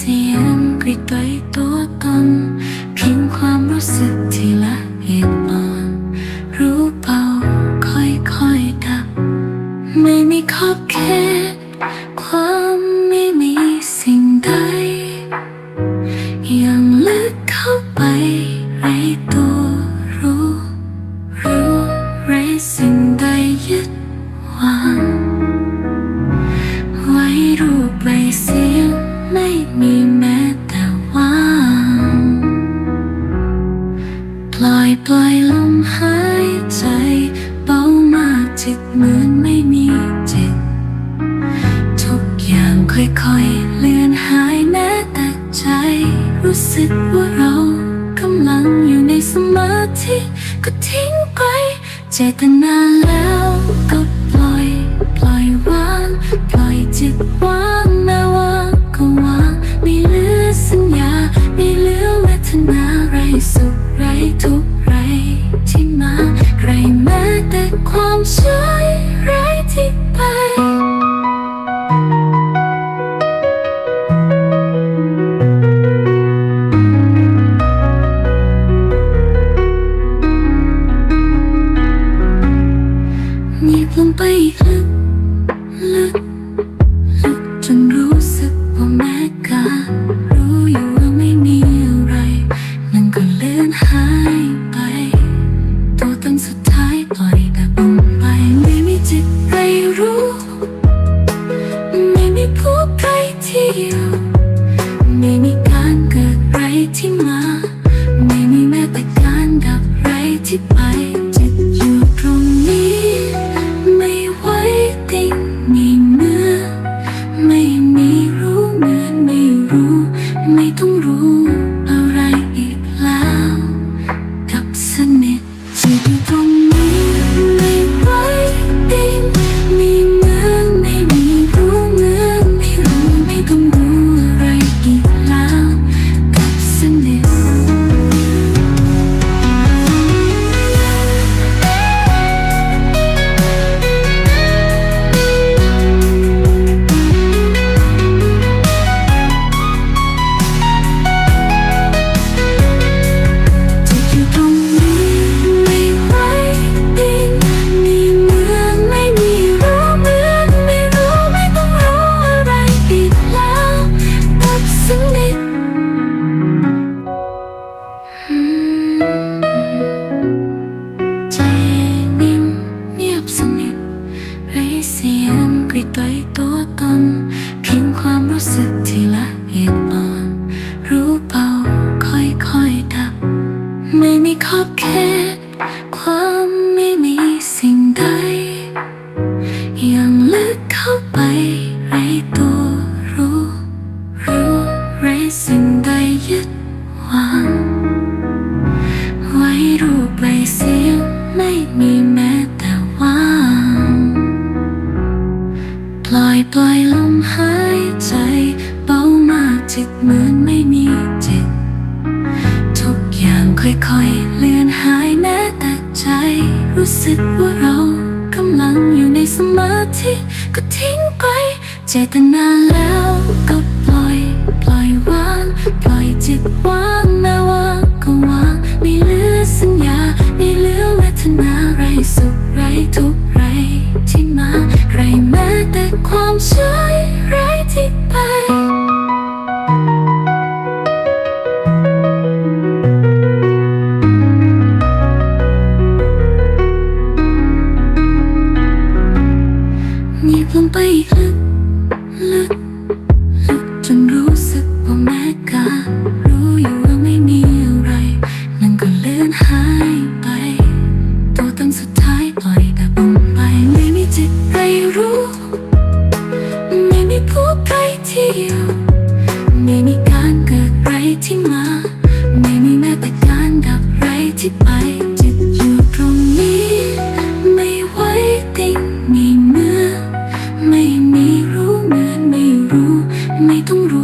สียงกริดไปตัวตนเพียงความรู้สึกที่ละเอียดอ่อน รู้เบาค่อยค่อยดับ ไม่มีขอบเขตความไม่มีสิ่งใดยังลึกเข้าไปในตัวรู้ รู้ไรสิ่งใดยึดวาง ล่อยปล่อยลมหายใจเบามากจิตเหมือนไม่มีจิต ทุกอย่างค่อยๆเลือนหายแม้แต่ใจ รู้สึกว่าเรากำลังอยู่ในสมาธิก็ทิ้งไปเจตนาแล้ว รู้ ไม่ต้องรู้ ยงกริดไว้ตัวตนเพียงความรู้สึกที่ละเอียดอ่อน รู้เบาค่อยๆดับ ไม่มีขอบเขตความไม่มีสิ่งใดยังลึกเข้าไปไรตัวรู้ รู้ไรสิ่งใดยึดวาง ล่อยปล่อยลมหายใจเบามากจิตเหมือนไม่มีจิต ทุกอย่างค่อยๆเลือนหายแม้แต่ใจ รู้สึกว่าเรากำลังอยู่ในสมาธิก็ทิ้งไป เจตนาแล้วก็ปล่อย ปล่อยวาง ปล่อยจิตวางแม้ว่าก็วาง ลงไปลึกลึกลึกจนรู้สึกว่าแม้การรู้อยู่ว่าไม่มีอะไร มันก็เลื่อนหายไป ตัวตนสุดท้ายปล่อยแบบลงไปไม่มีจิตใครรู้ ไม่มีผู้ใครที่อยู่ไม่มีการเกิดไรที่มา ไม่มีแม้แต่การดับไรที่ไป tunggu.